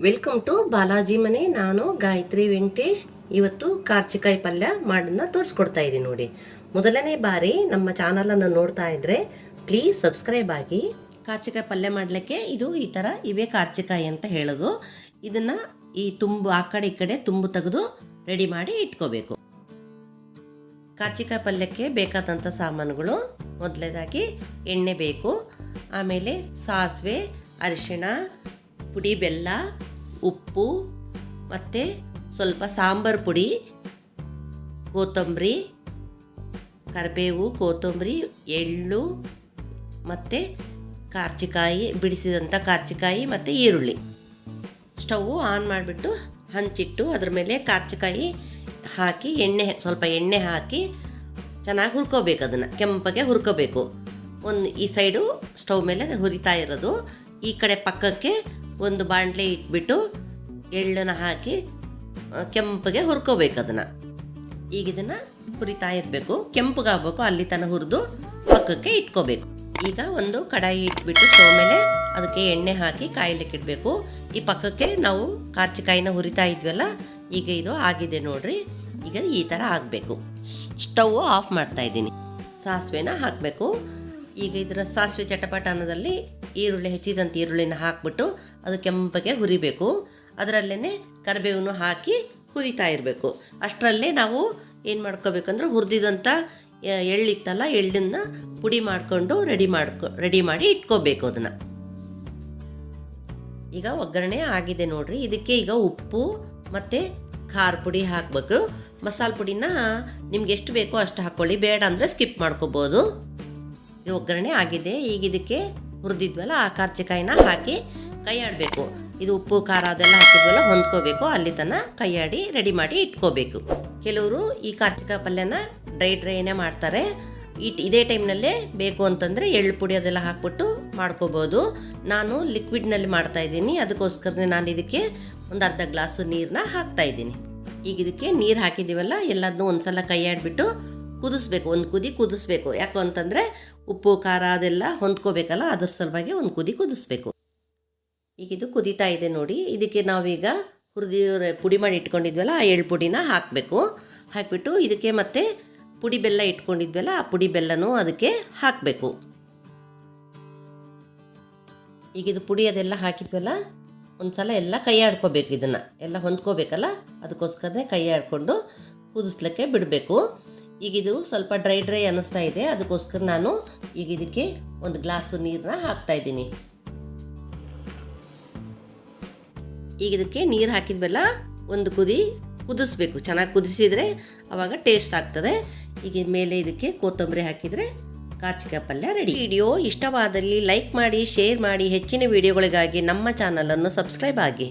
Welcome to Balaji ಮನೆ. ನಾನು ಗಾಯತ್ರಿ ವೆಂಕಟೇಶ್. ಇವತ್ತು ಕಾರ್ಚಿಕಾಯಿ ಪಲ್ಯ ಮಾಡೋದನ್ನ ತೋರಿಸ್ಕೊಡ್ತಾ ಇದ್ದೀನಿ ನೋಡಿ. ಮೊದಲನೇ ಬಾರಿ ನಮ್ಮ ಚಾನಲನ್ನು ನೋಡ್ತಾ ಇದ್ದರೆ ಪ್ಲೀಸ್ ಸಬ್ಸ್ಕ್ರೈಬ್ ಆಗಿ. ಕಾರ್ಚಿಕಾಯಿ ಪಲ್ಯ ಮಾಡಲಿಕ್ಕೆ ಇದು ಈ ಥರ ಇವೇ ಕಾರ್ಚಿಕಾಯಿ ಅಂತ ಹೇಳೋದು. ಇದನ್ನು ಈ ತುಂಬು ಆ ಕಡೆ ಈ ಕಡೆ ತುಂಬು ತೆಗೆದು ರೆಡಿ ಮಾಡಿ ಇಟ್ಕೋಬೇಕು. ಕಾರ್ಚಿಕಾಯಿ ಪಲ್ಯಕ್ಕೆ ಬೇಕಾದಂಥ ಸಾಮಾನುಗಳು. ಮೊದಲನೇದಾಗಿ ಎಣ್ಣೆ ಬೇಕು. ಆಮೇಲೆ ಸಾಸಿವೆ, ಅರಿಶಿಣ ಪುಡಿ, ಬೆಲ್ಲ, ಉಪ್ಪು, ಮತ್ತು ಸ್ವಲ್ಪ ಸಾಂಬಾರು ಪುಡಿ, ಕೊತ್ತಂಬರಿ, ಕರಿಬೇವು, ಕೊತ್ತಂಬರಿ, ಎಳ್ಳು, ಮತ್ತು ಕಾರ್ಚಿಕಾಯಿ ಬಿಡಿಸಿದಂಥ ಕಾರ್ಚಿಕಾಯಿ ಮತ್ತು ಈರುಳ್ಳಿ. ಸ್ಟವ್ ಆನ್ ಮಾಡಿಬಿಟ್ಟು ಹಂಚಿಟ್ಟು ಅದ್ರ ಮೇಲೆ ಕಾರ್ಚಿಕಾಯಿ ಹಾಕಿ, ಎಣ್ಣೆ, ಸ್ವಲ್ಪ ಎಣ್ಣೆ ಹಾಕಿ ಚೆನ್ನಾಗಿ ಹುರ್ಕೋಬೇಕು ಅದನ್ನು, ಕೆಂಪಗೆ ಹುರ್ಕೋಬೇಕು. ಒಂದು ಈ ಸೈಡು ಸ್ಟವ್ ಮೇಲೆ ಹುರಿತಾ ಇರೋದು. ಈ ಕಡೆ ಪಕ್ಕಕ್ಕೆ ಒಂದು ಬಾಣಲೆ ಇಟ್ಬಿಟ್ಟು ಎಳ್ಳನ್ನು ಹಾಕಿ ಕೆಂಪಗೆ ಹುರ್ಕೋಬೇಕು ಅದನ್ನು. ಈಗ ಇದನ್ನು ಹುರಿತಾ ಇರಬೇಕು. ಕೆಂಪಗಾಗಬೇಕು, ಅಲ್ಲಿ ತನಕ ಹುರಿದು ಪಕ್ಕಕ್ಕೆ ಇಟ್ಕೋಬೇಕು. ಈಗ ಒಂದು ಕಡಾಯಿ ಇಟ್ಬಿಟ್ಟು ಸ್ಟವ್ ಮೇಲೆ ಅದಕ್ಕೆ ಎಣ್ಣೆ ಹಾಕಿ ಕಾಯಲಿಕ್ಕೆ ಇಡಬೇಕು. ಈ ಪಕ್ಕಕ್ಕೆ ನಾವು ಕಾರ್ಚಿಕಾಯಿನ ಹುರಿತಾ ಇದ್ವಲ್ಲ, ಈಗ ಇದು ಆಗಿದೆ ನೋಡ್ರಿ. ಈಗ ಈ ಥರ ಆಗಬೇಕು. ಸ್ಟವ್ ಆಫ್ ಮಾಡ್ತಾ ಇದ್ದೀನಿ. ಸಾಸಿವೆನ ಹಾಕಬೇಕು. ಈಗ ಇದರ ಸಾಸಿವೆ ಚಟಪಟ ಅನ್ನೋದಲ್ಲಿ ಈರುಳ್ಳಿ ಹೆಚ್ಚಿದಂಥ ಈರುಳ್ಳಿನ ಹಾಕ್ಬಿಟ್ಟು ಅದು ಕೆಂಪಗೆ ಹುರಿಬೇಕು. ಅದರಲ್ಲೇ ಕರಿಬೇವನ್ನು ಹಾಕಿ ಹುರಿತಾ ಇರಬೇಕು. ಅಷ್ಟರಲ್ಲೇ ನಾವು ಏನು ಮಾಡ್ಕೋಬೇಕಂದ್ರೆ ಹುರಿದಿದಂಥ ಎಳ್ಳಿತ್ತಲ್ಲ, ಎಳ್ಳನ್ನ ಪುಡಿ ಮಾಡಿಕೊಂಡು ರೆಡಿ ಮಾಡ್ಕೊ, ರೆಡಿ ಮಾಡಿ ಇಟ್ಕೋಬೇಕು ಅದನ್ನು. ಈಗ ಒಗ್ಗರಣೆ ಆಗಿದೆ ನೋಡ್ರಿ. ಇದಕ್ಕೆ ಈಗ ಉಪ್ಪು ಮತ್ತು ಖಾರ ಪುಡಿ ಹಾಕಬೇಕು. ಮಸಾಲೆ ಪುಡಿನ ನಿಮ್ಗೆ ಎಷ್ಟು ಬೇಕೋ ಅಷ್ಟು ಹಾಕ್ಕೊಳ್ಳಿ ಬೇಡ ಅಂದರೆ ಸ್ಕಿಪ್ ಮಾಡ್ಕೋಬೋದು. ಒಗ್ಗರಣೆ ಆಗಿದೆ. ಈಗ ಇದಕ್ಕೆ ಹುರಿದಿದ್ವಲ್ಲ, ಆ ಕಾರ್ಚಿಕಾಯಿನ ಹಾಕಿ ಕೈಯಾಡಬೇಕು. ಇದು ಉಪ್ಪು, ಖಾರ ಅದೆಲ್ಲ ಹಾಕಿದ್ವಲ್ಲ, ಹೊಂದ್ಕೋಬೇಕು. ಅಲ್ಲಿ ತನಕ ಕೈಯಾಡಿ ರೆಡಿ ಮಾಡಿ ಇಟ್ಕೋಬೇಕು. ಕೆಲವರು ಈ ಕಾರ್ಚಿಕಾಯಿ ಪಲ್ಯನ ಡ್ರೈ ಡ್ರೈನೇ ಮಾಡ್ತಾರೆ. ಇಟ್ ಇದೇ ಟೈಮ್ನಲ್ಲೇ ಬೇಕು ಅಂತಂದರೆ ಎಳ್ಳು ಪುಡಿ ಅದೆಲ್ಲ ಹಾಕ್ಬಿಟ್ಟು ಮಾಡ್ಕೋಬೋದು. ನಾನು ಲಿಕ್ವಿಡ್ನಲ್ಲಿ ಮಾಡ್ತಾ ಇದ್ದೀನಿ. ಅದಕ್ಕೋಸ್ಕರನೇ ನಾನು ಇದಕ್ಕೆ ಒಂದು ಅರ್ಧ ಗ್ಲಾಸು ನೀರನ್ನ ಹಾಕ್ತಾ ಇದ್ದೀನಿ. ಈಗ ಇದಕ್ಕೆ ನೀರು ಹಾಕಿದ್ದೀವಲ್ಲ ಎಲ್ಲದನ್ನೂ ಒಂದ್ಸಲ ಕೈಯಾಡ್ಬಿಟ್ಟು ಕುದಿಸ್ಬೇಕು, ಒಂದು ಕುದಿ ಕುದಿಸ್ಬೇಕು. ಯಾಕೆ ಅಂತಂದರೆ ಉಪ್ಪು, ಖಾರ ಅದೆಲ್ಲ ಹೊಂದ್ಕೋಬೇಕಲ್ಲ, ಅದ್ರ ಸಲುವಾಗಿ ಒಂದು ಕುದಿ ಕುದಿಸ್ಬೇಕು. ಈಗ ಇದು ಕುದೀತಾ ಇದೆ ನೋಡಿ. ಇದಕ್ಕೆ ನಾವೀಗ ಹುರಿದಿ ಪುಡಿ ಮಾಡಿ ಇಟ್ಕೊಂಡಿದ್ವಲ್ಲ, ಆ ಎಳ್ಳು ಪುಡಿನ ಹಾಕಬೇಕು. ಹಾಕಿಬಿಟ್ಟು ಇದಕ್ಕೆ ಮತ್ತೆ ಪುಡಿ ಬೆಲ್ಲ ಇಟ್ಕೊಂಡಿದ್ವಲ್ಲ, ಆ ಪುಡಿ ಬೆಲ್ಲನೂ ಅದಕ್ಕೆ ಹಾಕಬೇಕು. ಈಗ ಇದು ಪುಡಿ ಅದೆಲ್ಲ ಹಾಕಿದ್ವಲ್ಲ ಒಂದು ಸಲ ಎಲ್ಲ ಕೈ ಆಡ್ಕೋಬೇಕು ಇದನ್ನು. ಎಲ್ಲ ಹೊಂದ್ಕೋಬೇಕಲ್ಲ, ಅದಕ್ಕೋಸ್ಕರನೇ ಕೈ ಆಡ್ಕೊಂಡು ಕುದಿಸ್ಲಿಕ್ಕೆ ಬಿಡಬೇಕು. ಈಗ ಇದು ಸ್ವಲ್ಪ ಡ್ರೈ ಡ್ರೈ ಅನ್ನಿಸ್ತಾ ಇದೆ. ಅದಕ್ಕೋಸ್ಕರ ನಾನು ಈಗ ಇದಕ್ಕೆ ಒಂದು ಗ್ಲಾಸು ನೀರನ್ನ ಹಾಕ್ತಾ ಇದ್ದೀನಿ. ಈಗ ಇದಕ್ಕೆ ನೀರು ಹಾಕಿದ್ವಲ್ಲ, ಒಂದು ಕುದಿ ಕುದಿಸ್ಬೇಕು. ಚೆನ್ನಾಗಿ ಕುದಿಸಿದರೆ ಆವಾಗ ಟೇಸ್ಟ್ ಆಗ್ತದೆ. ಈಗ ಮೇಲೆ ಇದಕ್ಕೆ ಕೊತ್ತಂಬರಿ ಹಾಕಿದರೆ ಕಾರ್ಚಿಕಾಯಿ ಪಲ್ಯ ರೆಡಿ ವಿಡಿಯೋ ಇಷ್ಟವಾದಲ್ಲಿ ಲೈಕ್ ಮಾಡಿ ಶೇರ್ ಮಾಡಿ ಹೆಚ್ಚಿನ ವಿಡಿಯೋಗಳಿಗಾಗಿ ನಮ್ಮ ಚಾನಲನ್ನು ಸಬ್ಸ್ಕ್ರೈಬ್ ಆಗಿ.